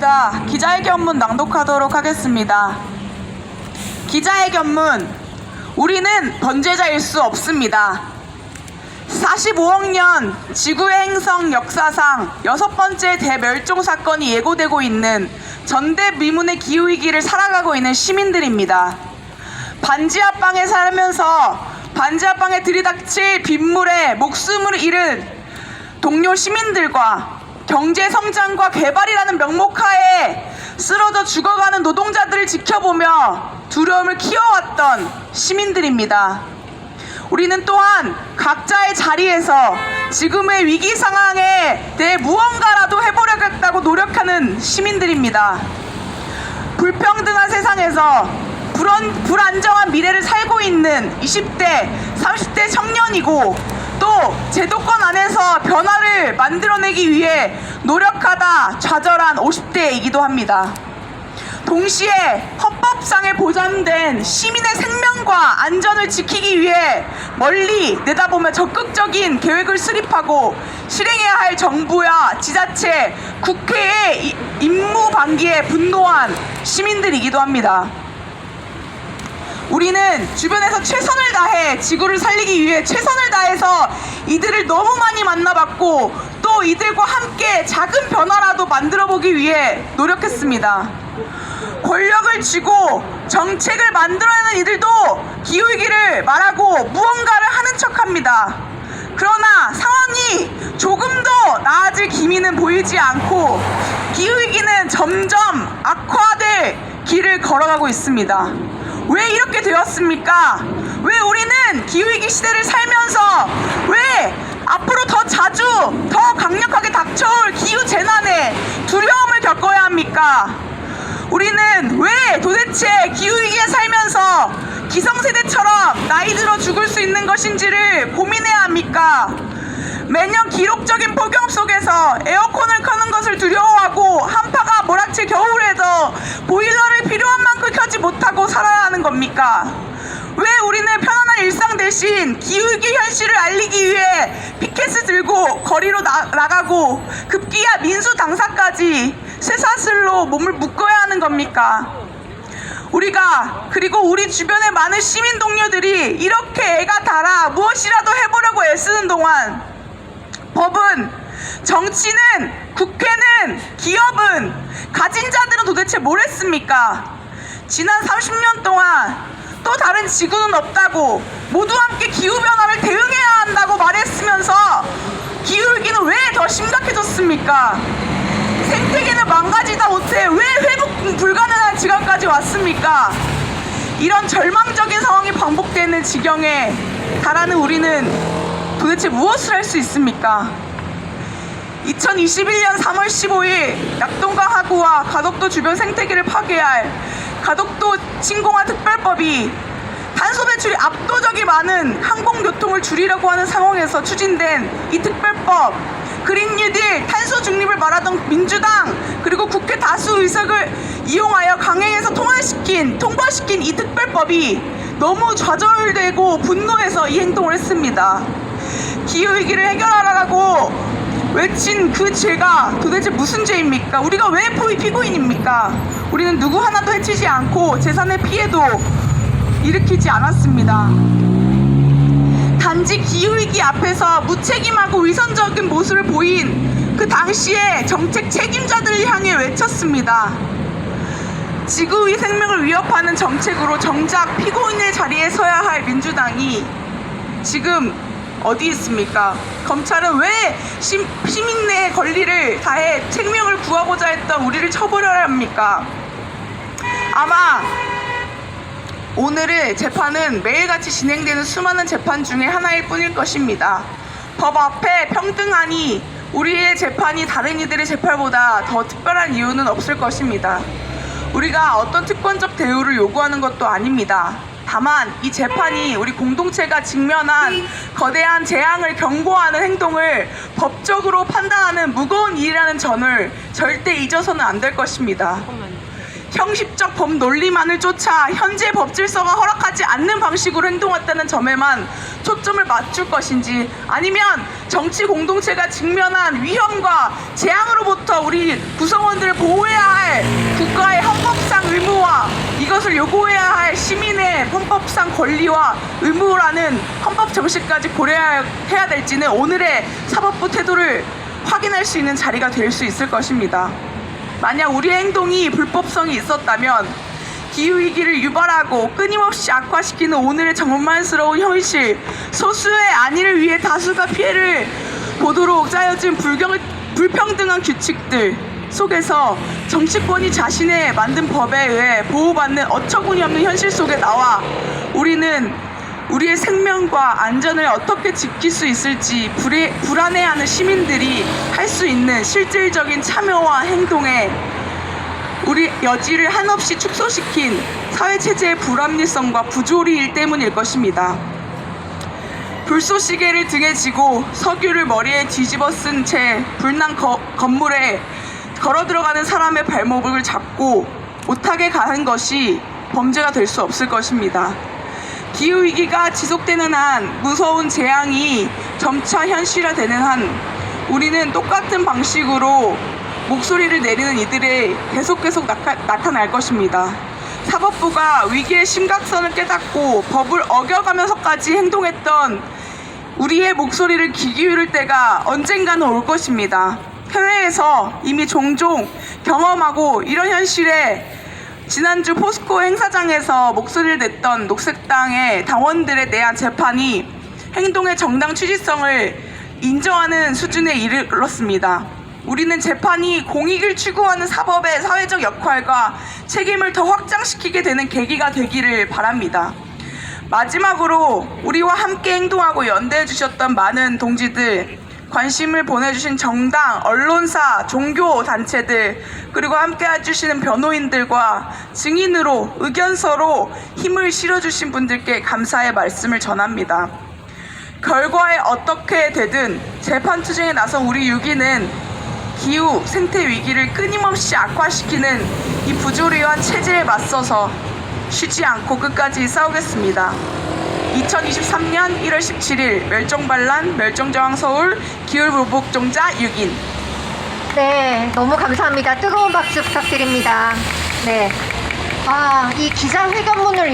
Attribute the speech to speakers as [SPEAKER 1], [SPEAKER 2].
[SPEAKER 1] 제가 기자회견문 낭독하도록 하겠습니다. 기자회견문 우리는 범죄자일 수 없습니다. 45억 년 지구의 행성 역사상 여섯 번째 대멸종 사건이 예고되고 있는 전대미문의 기후위기를 살아가고 있는 시민들입니다. 반지하방에 살면서 반지하방에 들이닥칠 빗물에 목숨을 잃은 동료 시민들과 경제 성장과 개발이라는 명목하에 쓰러져 죽어가는 노동자들을 지켜보며 두려움을 키워왔던 시민들입니다. 우리는 또한 각자의 자리에서 지금의 위기 상황에 대해 무언가라도 해보려겠다고 노력하는 시민들입니다. 불평등한 세상에서 불안, 불안정한 미래를 살고 있는 20대, 30대 청년이고 또 제도권 안에서 변화를 만들어내기 위해 노력하다 좌절한 50대이기도 합니다. 동시에 헌법상에 보장된 시민의 생명과 안전을 지키기 위해 멀리 내다보며 적극적인 계획을 수립하고 실행해야 할 정부야 지자체, 국회의 이- 임무 방기에 분노한 시민들이기도 합니다. 우리는 주변에서 최선을 다해 지구를 살리기 위해 최선을 다해서 이들을 너무 많이 만나봤고 또 이들과 함께 작은 변화라도 만들어 보기 위해 노력했습니다. 권력을 쥐고 정책을 만들어내는 이들도 기후위기를 말하고 무언가를 하는 척합니다. 그러나 상황이 조금 더 나아질 기미는 보이지 않고 기후위기는 점점 악화될 길을 걸어가고 있습니다. 왜 이렇게 되었습니까? 왜 우리는 기후위기 시대를 살면서 왜 앞으로 더 자주 더 강력하게 닥쳐올 기후 재난에 두려움을 겪어야 합니까? 우리는 왜 도대체 기후위기에 살면서 기성세대처럼 나이 들어 죽을 수 있는 것인지를 고민해야 합니까? 매년 기록적인 폭염 속에서 에어컨을 켜는 것을 두려워하고 한파가 몰아칠 겨울에도 보일러를 필요한 만큼 켜지 못하고 살아야 하는 겁니까? 왜 우리는 편안한 일상 대신 기후위기 현실을 알리기 위해 피켓을 들고 거리로 나, 나가고 급기야 민수 당사까지 쇠사슬로 몸을 묶어야 하는 겁니까? 우리가 그리고 우리 주변의 많은 시민 동료들이 이렇게 애가 달아 무엇이라도 해보려고 애쓰는 동안 법은 정치는 국회는 기업은 가진 자들은 도대체 뭘 했습니까? 지난 30년 동안 또 다른 지구는 없다고 모두 함께 기후변화를 대응해야 한다고 말했으면서 기후위기는 왜 더 심각해졌습니까? 생태계는 망가지다 못해 왜 회복 불가능한 지경까지 왔습니까? 이런 절망적인 상황이 반복되는 지경에 달하는 우리는 도대체 무엇을 할 수 있습니까? 2021년 3월 15일 낙동강 하구와 가덕도 주변 생태계를 파괴할 가덕도 침공화 특별법이 탄소 배출이 압도적이 많은 항공교통을 줄이려고 하는 상황에서 추진된 이 특별법 그린 뉴딜 탄소 중립을 말하던 민주당 그리고 국회 다수 의석을 이용하여 강행해서 통과시킨 통과시킨 이 특별법이 너무 좌절되고 분노해서 이 행동을 했습니다. 기후 위기를 해결하라고 외친 그 죄가 도대체 무슨 죄입니까? 우리가 왜 피고인입니까? 우리는 누구 하나도 해치지 않고 재산의 피해도 일으키지 않았습니다. 단지 기후위기 앞에서 무책임하고 위선적인 모습을 보인 그 당시에 정책 책임자들을 향해 외쳤습니다. 지구의 생명을 위협하는 정책으로 정작 피고인의 자리에 서야 할 민주당이 지금 어디 있습니까? 검찰은 왜 시, 시민의 권리를 다해 책명을 구하고자 했던 우리를 처벌해야 합니까? 아마 오늘의 재판은 매일같이 진행되는 수많은 재판 중에 하나일 뿐일 것입니다. 법 앞에 평등하니 우리의 재판이 다른 이들의 재판보다 더 특별한 이유는 없을 것입니다. 우리가 어떤 특권적 대우를 요구하는 것도 아닙니다. 다만 이 재판이 우리 공동체가 직면한 거대한 재앙을 경고하는 행동을 법적으로 판단하는 무거운 일이라는 점을 절대 잊어서는 안 될 것입니다. 형식적 법 논리만을 쫓아 현재 법 질서가 허락하지 않는 방식으로 행동했다는 점에만 초점을 맞출 것인지 아니면 정치 공동체가 직면한 위험과 재앙으로부터 우리 구성원들을 보호해야 유치한 권리와 의무라는 헌법 정신까지 고려해야 될지는 오늘의 사법부 태도를 확인할 수 있는 자리가 될 수 있을 것입니다. 만약 우리의 행동이 불법성이 있었다면 기후위기를 유발하고 끊임없이 악화시키는 오늘의 정만스러운 현실, 소수의 안위를 위해 다수가 피해를 보도록 짜여진 불경, 불평등한 규칙들 속에서 정치권이 자신의 만든 법에 의해 보호받는 어처구니 없는 현실 속에 나와 우리는 우리의 생명과 안전을 어떻게 지킬 수 있을지 불에, 불안해하는 시민들이 할 수 있는 실질적인 참여와 행동에 우리 여지를 한없이 축소시킨 사회 체제의 불합리성과 부조리일 때문일 것입니다. 불쏘시개를 등에 지고 석유를 머리에 뒤집어 쓴 채 불난 거- 건물에 걸어 들어가는 사람의 발목을 잡고 못하게 가는 것이 범죄가 될 수 없을 것입니다. 기후 위기가 지속되는 한 무서운 재앙이 점차 현실화되는 한 우리는 똑같은 방식으로 목소리를 내리는 이들이 계속 계속 나타, 나타 날 것입니다. 사법부가 위기의 심각성을 깨닫고 법을 어겨가면서까지 행동했던 우리의 목소리를 귀 기울일 때가 언젠가는 올 것입니다. 해외에서 이미 종종 경험하고 이런 현실에 지난주 포스코 행사장에서 목소리를 냈던 녹색당의 당원들에 대한 재판이 행동의 정당 취지성을 인정하는 수준에 이르렀습니다. 우리는 재판이 공익을 추구하는 사법의 사회적 역할과 책임을 더 확장시키게 되는 계기가 되기를 바랍니다. 마지막으로 우리와 함께 행동하고 연대해 주셨던 많은 동지들, 관심을 보내주신 정당, 언론사, 종교 단체들, 그리고 함께 해주시는 변호인들과 증인으로 의견서로 힘을 실어주신 분들께 감사의 말씀을 전합니다. 결과에 어떻게 되든 재판 투쟁에 나선 우리 유기는 기후, 생태 위기를 끊임없이 악화시키는 이 부조리한 체제에 맞서서 쉬지 않고 끝까지 싸우겠습니다. 2023년 1월 17일 멸종반란 멸종저항 서울 기울보복종자 6인
[SPEAKER 2] 네, 너무 감사합니다. 뜨거운 박수 부탁드립니다. 네. 아, 이 기자회견문을